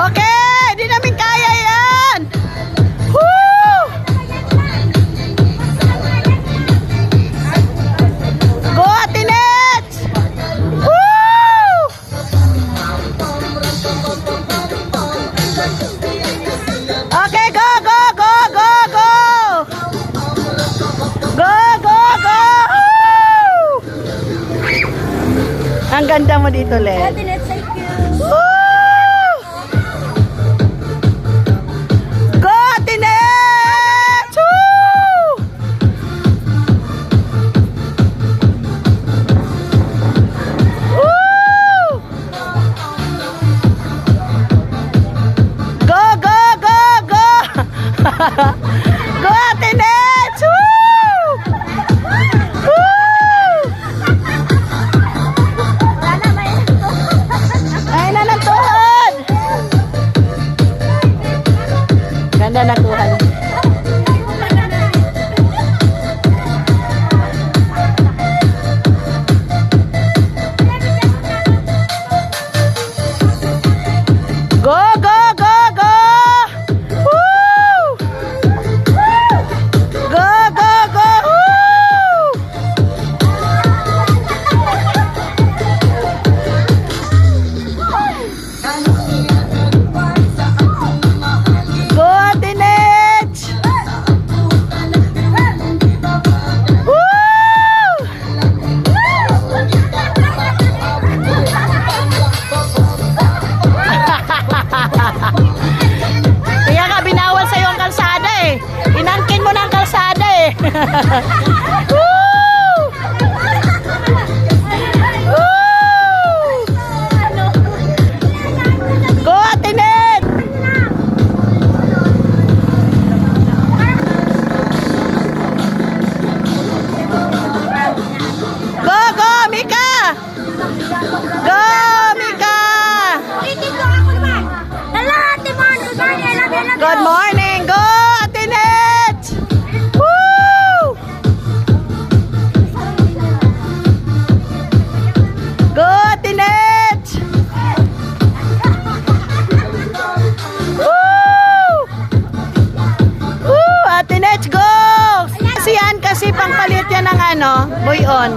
Okay, di namin kaya yan. Woo! Go, Atinet! Woo! Okay, go, go, go, go, go! Go, go, go! Ang ganda mo dito, Len. Go, go, Good morning! Go, Atinet! Woo! Go, Atinet! Woo! Woo! Atinet, go! Kasi yan, kasi pangpalit yan ng ano, buyon.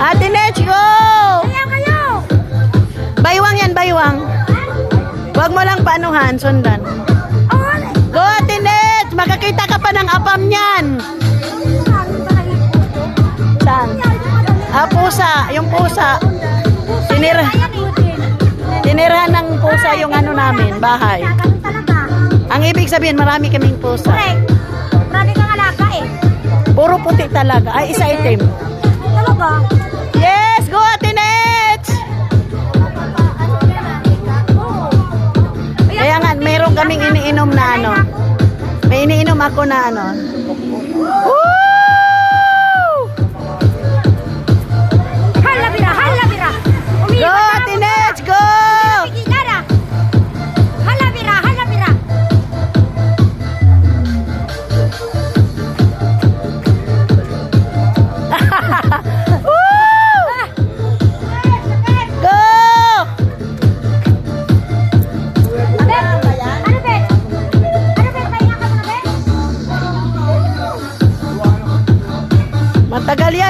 Atinet, go! Huwag mo lang paanuhan, sundan. Go, Atinet! Makakita ka pa ng apam niyan. Saan? Ah, pusa. Yung pusa. Tinir tinirahan ng pusa yung ano namin, bahay. Ang ibig sabihin, marami kaming pusa. Marami kang alaga eh. Puro puti talaga. Ay, isa itim. Talaga. Yes! Kaming iniinom na ano. May iniinom ako na ano. Woo!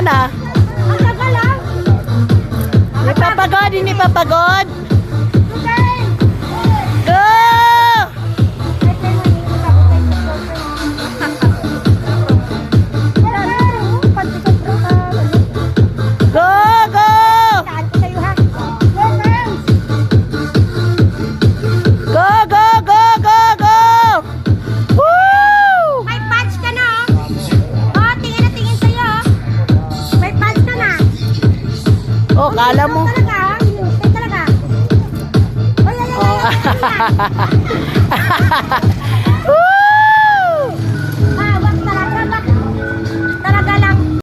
Ah. Ang tagal ah. Hindi papagod, hindi papagod. Woo!